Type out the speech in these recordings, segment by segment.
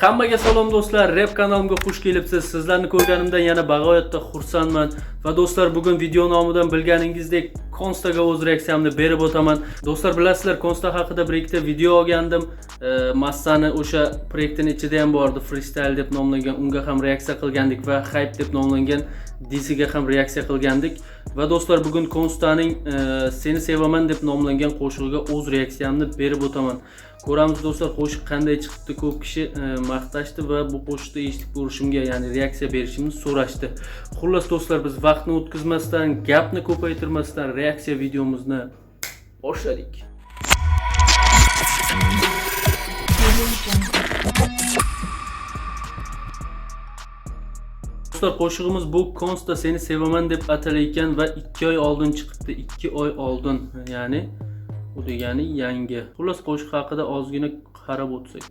Hammaga salom do'stlar, Rap kanalimga xush kelibsiz. Sizlarni ko'rganimdan yana bag'oyatda xursandman. Va do'stlar, bugun video nomidan bilganingizdek Konstaga o'z reaksiyamni berib o'taman. Do'stlar, bilasizlar, Konsta haqida bir ikkita video olgandim. E, Massani o'sha proyektning ichida ham bordi, Freestyle deb nomlangan. Unga ham reaksiya qilgandik va Hype deb nomlangan disiga ham reaksiya qilgandik. Va do'stlar, bugun Konstaning e, Seni sevaman deb nomlangan qo'shig'iga o'z reaksiyamni berib o'taman. Ko'ramiz do'stlar qo'shiq qanday chiqibdi. Ko'p kishi e, maqtashdi va bu qo'shiqni eshitib ko'rishimga, ya'ni reaksiya berishimni so'rashdi. Xullas do'stlar, biz vaqtni o'tkazmasdan, gapni ko'paytirmasdan reaksiya videomizni boshladik. Do'stlar qo'shig'imiz bu Konsta seni sevaman deb atalayotgan va 2 oy oldin chiqibdi. 2 oy oldin, ya'ni bu degani yangi. Xullas qo'shiq haqida ozgina qarab o'tsak.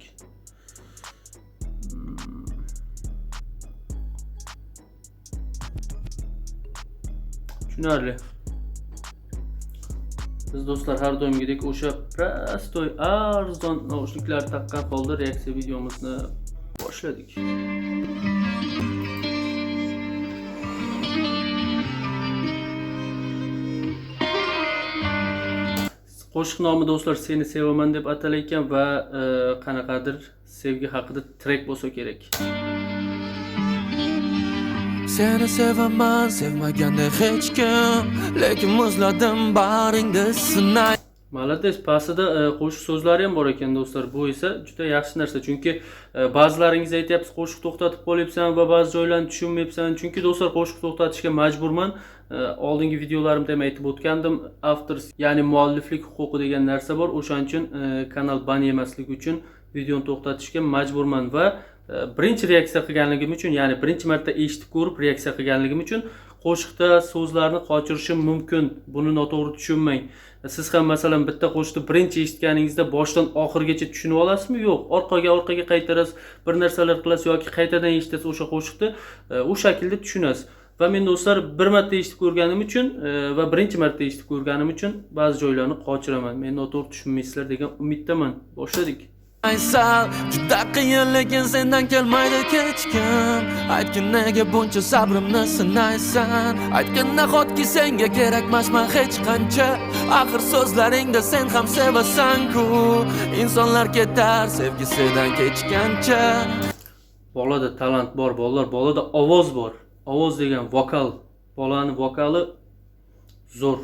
Hmm. Tushunarli. Biz do'stlar har doimgidek o'sha prostoy arzon naushniklar taqqan holda reaksiya videomizni boshladik. Qo'shiq nomi do'stlar seni sevaman deb atalayotgan va e, qanaqadir sevgi haqida trek bo'lsa kerak. Seni sevaman sevmaganda hech kim Lekin muzladim baringda sinay Malades pastida e, qo'shiq so'zlari ham bor ekan do'stlar. Bu esa juda yaxshi narsa. Chunki e, ba'zilaringiz aytyapsiz qo'shiq to'xtatib qolyapsan va ba'zi joylarni tushunmayapsan. Chunki do'stlar qo'shiq to'xtatishga majburman. E, Oldingi videolarimda ham aytib o'tgandim. After ya'ni mualliflik huquqi degan narsa bor. O'shaning uchun kanal ban yemaslik uchun videoni to'xtatishga majburman va birinchi reaksiya qilganligim uchun, ya'ni birinchi marta eshitib ko'rib reaksiya qilganligim uchun qo'shiqda so'zlarni qochirishim mumkin. Buni noto'g'ri tushunmang. Siz ham masalan bitta qo'shiqni birinchi eshitganingizda boshdan oxirigacha tushunib olasizmi? Yo'q. Orqaga orqaga qaytarasiz, bir narsalar qilasiz yoki qaytadan eshitasiz o'sha qo'shiqni, e, u shaklda tushunasiz. Va men do'stlar bir marta eshitib ko'rganim uchun e, va birinchi marta eshitib ko'rganim uchun ba'zi joylarni qochiraman. Men noto'g'ri tushunmaysizlar degan umiddaman. Boshladik. Sal Juda qiyin lekin sendan kelmaydi hech kim Aytgin nega buncha sabrimni sinaysan Aytgin nahotki senga kerakmasman hech qancha Axir so'zlaringda sen ham sevasan-ku Insonlar ketar sevgisidan kechgancha Bolada talant bor, bolalar, bolada ovoz bor. Ovoz degan vokal. Bolani vokali zo'r.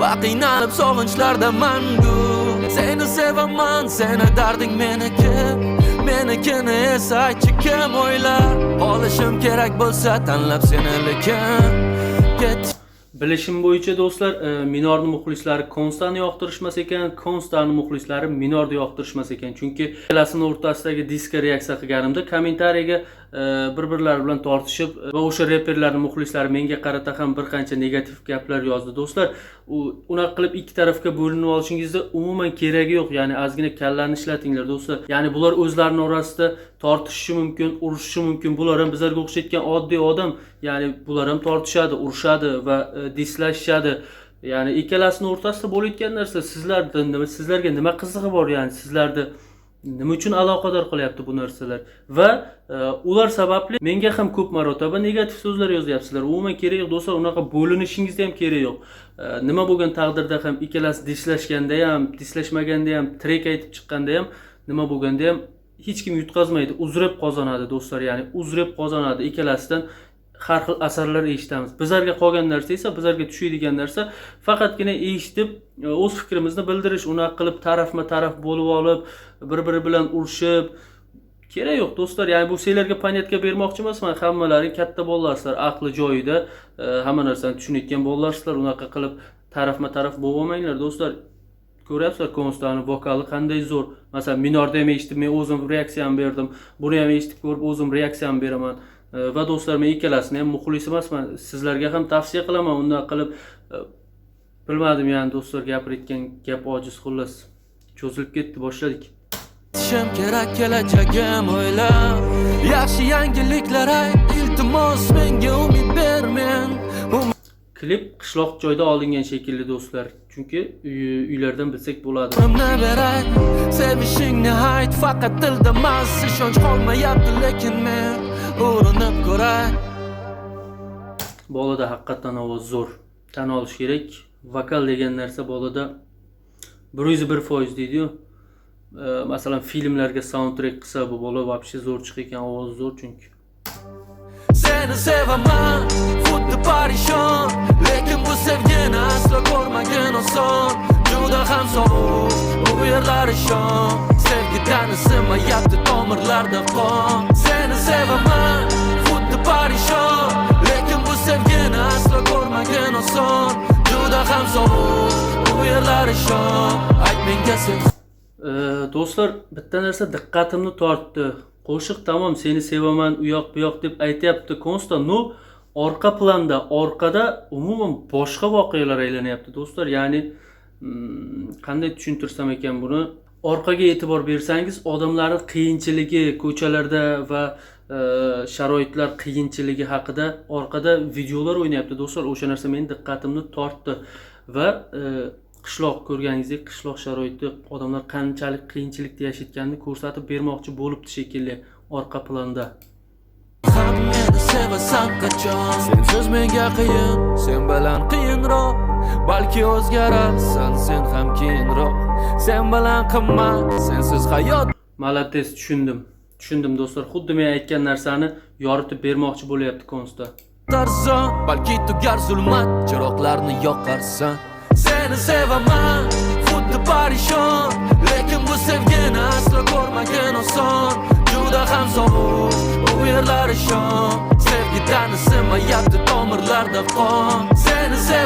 Va qiynalib sog'inchlarda mangu Seni sevaman, seni darding meniki Menikini esa aytchi kim o'ylar Olishim kerak bo'lsa tanlab seni lekin Ket Bilishim bo'yicha do'stlar, e, minorni muxlislari Konstani yoqtirishmas ekan, Konstani muxlislari minorni yoqtirishmas ekan. Chunki ikkalasini o'rtasidagi diska reaksiya qilganimda kommentariyaga bir-birlari bilan tortishib e, va o'sha reperlarning muxlislari menga qarata ham bir qancha negativ gaplar yozdi. Do'stlar, u unaqa qilib ikki tarafga bo'linib olishingizda umuman keragi yo'q. Ya'ni ozgina kallani ishlatinglar do'stlar. Ya'ni bular o'zlarini orasida tortishishi mumkin, urushishi mumkin. Bular ham bizlarga o'xshatgan oddiy odam. Ya'ni bular ham tortishadi, urushadi va e, dislashishadi. Ya'ni ikkalasini o'rtasida bo'layotgan narsa sizlarda nima sizlarga nima qizig'i bor ya'ni sizlarda nima uchun aloqador qilyapti bu narsalar? Va e, ular sababli menga ham ko'p marotaba negativ so'zlar yozyapsizlar. Umuman kerak yo'q do'stlar unaqa bo'linishingizda ham kerak yo'q. E, nima bo'lgan taqdirda ham ikkalasi dislashganda ham dislashmaganda ham trek aytib chiqqanda ham nima bo'lganda ham hech kim yutqazmaydi uzreb qozonadi do'stlar ya'ni uzreb qozonadi ikkalasidan har xil asarlar eshitamiz bizlarga qolgan narsa esa bizlarga tushadigan narsa faqatgina eshitib e, o'z fikrimizni bildirish unaqa qilib tarafma taraf bo'lib olib bir biri bilan urushib kerak yo'q do'stlar ya'ni bu sizlarga понятка bermoqchi emasman hammalaring katta bolalarsizlar aqli joyida e, hamma narsani tushunayotgan bolalarsizlar unaqa qilib tarafma taraf bo'lib olmanglar do'stlar ko'ryapsizlar konstani vokali qanday zo'r masalan minorda ham eshitib men o'zim reaksiyamni berdim buni ham eshitib ko'rib o'zim reaksiyamni beraman E, va do'stlar men ikkalasini ham muxlis emasman. Sizlarga ham tavsiya qilaman. Unday qilib e, bilmadim ya'ni do'stlar gapirayotgan gap ojiz xullas. Cho'zilib ketdi boshladik. Tishim kerak kelajagim o'ylab. Yaxshi yangiliklar iltimos menga umid ber men klip qishloq joyda olingan shekilli do'stlar. Chunki uy- uylardan bilsak bo'ladi. Beray Sevishingni ayt Faqat emas Ishonch qolmayapti lekin men Urinib ko'ray bolada haqiqatdan ovoz zo'r tan olish kerak vokal degan narsa bolada bir yuz bir foiz deydiyu E, masalan filmlarga soundtrack qilsa bu bola вообще zo'r chiqar ekan ovozi zo'r chunki Seni sevaman Xuddi parishon Lekin bu sevgini aslo ko'rmagin oson Juda ham sovuq U yerlar ishon Sevgidan isimayapti tomirlarda qon Seni sevaman ko'rmagin oson Juda ham sovuq U yerlar ishon Ayt menga sen E, do'stlar bitta narsa diqqatimni tortdi. Qo'shiq tamom seni sevaman u yoq bu yoq deb aytyapti konstant no orqa planda orqada umuman boshqa voqealar aylanyapti do'stlar. Ya'ni mm, qanday tushuntirsam ekan buni. Orqaga e'tibor bersangiz odamlarni qiyinchiligi ko'chalarda va sharoitlar qiyinchiligi haqida orqada videolar o'ynayapti do'stlar. O'sha narsa meni diqqatimni tortdi. Va e, qishloq ko'rganingizdek qishloq sharoiti odamlar qanchalik qiyinchilikda yashayotganini ko'rsatib bermoqchi bo'libdi shekilli orqa planda. Ham meni sevasan qachon sensiz menga qiyin sen bilan qiyinroq. Balki o'zgararsan sen ham keyinroq. Sen bilan qimmat sensiz hayot. Malates tushundim tushundim do'stlar xuddi men aytgan narsani yoritib bermoqchi bo'lyapti konsta. Balki tugar zulmat chiroqlarni yoqarsan. Seni sevaman xuddi parishon lekin bu sevgini aslo ko'rmagin oson. Juda ham sovuq u yerlar ishon sevgidan isimayapti tomirlarda qon. Seni sevaman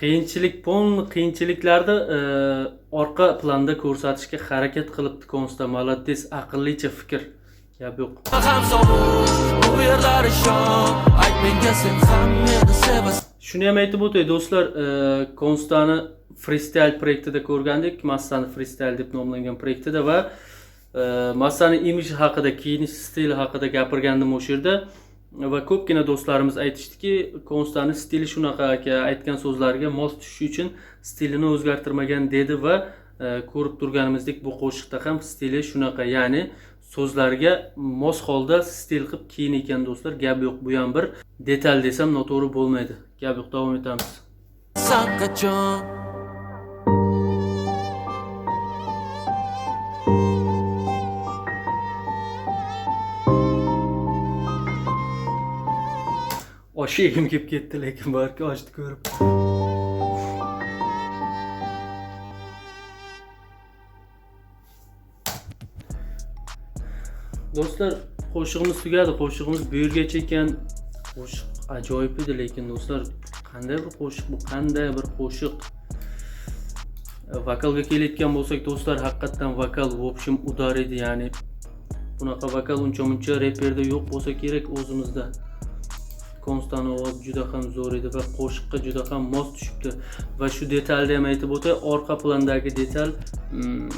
qiyinchilik polni qiyinchiliklarni e, orqa planda ko'rsatishga harakat qilibdi konsta malates aqllicha fikr. Gap yo'q. Ham sovuq u yerlar ishon ayt menga sen ham meni sevasan shuni ham aytib o'tay do'stlar e, konstani freestyle proyektida ko'rgandik. Massani freestyle deb nomlangan proyektida va e, massani imiji haqida kiyinish stili haqida gapirgandim o'sha yerda va ko'pgina do'stlarimiz aytishdiki konstani stili shunaqa aka aytgan so'zlariga mos tushishi uchun stilini o'zgartirmagan dedi va e, ko'rib turganimizdek bu qo'shiqda ham stili shunaqa ya'ni so'zlarga mos holda stil qilib kiyin ekan do'stlar gap yo'q bu ham bir detal desam noto'g'ri bo'lmaydi. Gap yo'q davom etamiz qachon osh yegim kelib ketdi lekin balki oshni ko'rib do'stlar qo'shig'imiz tugadi qo'shig'imiz bu yergacha ekan qo'shiq ajoyib edi lekin do'stlar qanday bir qo'shiq bu qanday bir qo'shiq vokalga kelayotgan bo'lsak do'stlar haqiqatdan vokal в общем udar edi ya'ni bunaqa vokal uncha muncha reperda yo'q bo'lsa kerak o'zimizda konstani ovozi juda ham zo'r edi va qo'shiqqa juda ham mos tushibdi. Va shu detalni ham aytib o'tay orqa plandagi detal mm,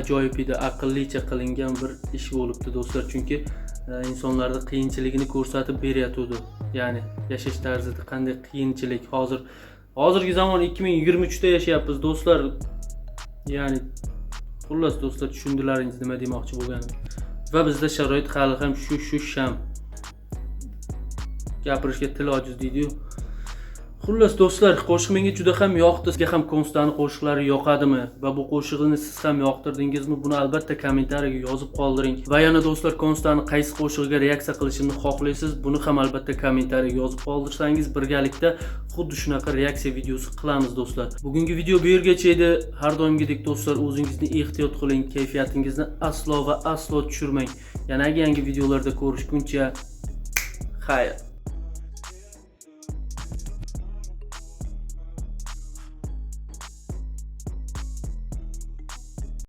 ajoyib edi aqllicha qilingan bir ish bo'libdi do'stlar. Chunki e, insonlarni qiyinchiligini ko'rsatib berayotgandi ya'ni yashash tarzida qanday qiyinchilik? Hozir hozirgi zamon 2023 da yashayapmiz do'stlar. Ya'ni xullas do'stlar tushundilaringiz nima demoqchi bo'lganim va bizda sharoit hali ham shu shu sham. Gapirishga til ojiz deydiyu. Xullas do'stlar qo'shiq menga juda ham yoqdi. Sizga ham konstani qo'shiqlari yoqadimi? Va bu qo'shig'ini siz ham yoqtirdingizmi? Buni albatta kommentariyga yozib qoldiring. Va yana do'stlar konstani qaysi qo'shig'iga reaksiya qilishimni xohlaysiz? Buni ham albatta kommentariyga yozib qoldirsangiz birgalikda xuddi shunaqa reaksiya videosi qilamiz do'stlar. Bugungi video bu yergacha edi. Har doimgidek do'stlar o'zingizni ehtiyot qiling kayfiyatingizni aslo va aslo tushirmang. Yanagi yangi videolarda ko'rishguncha xayr.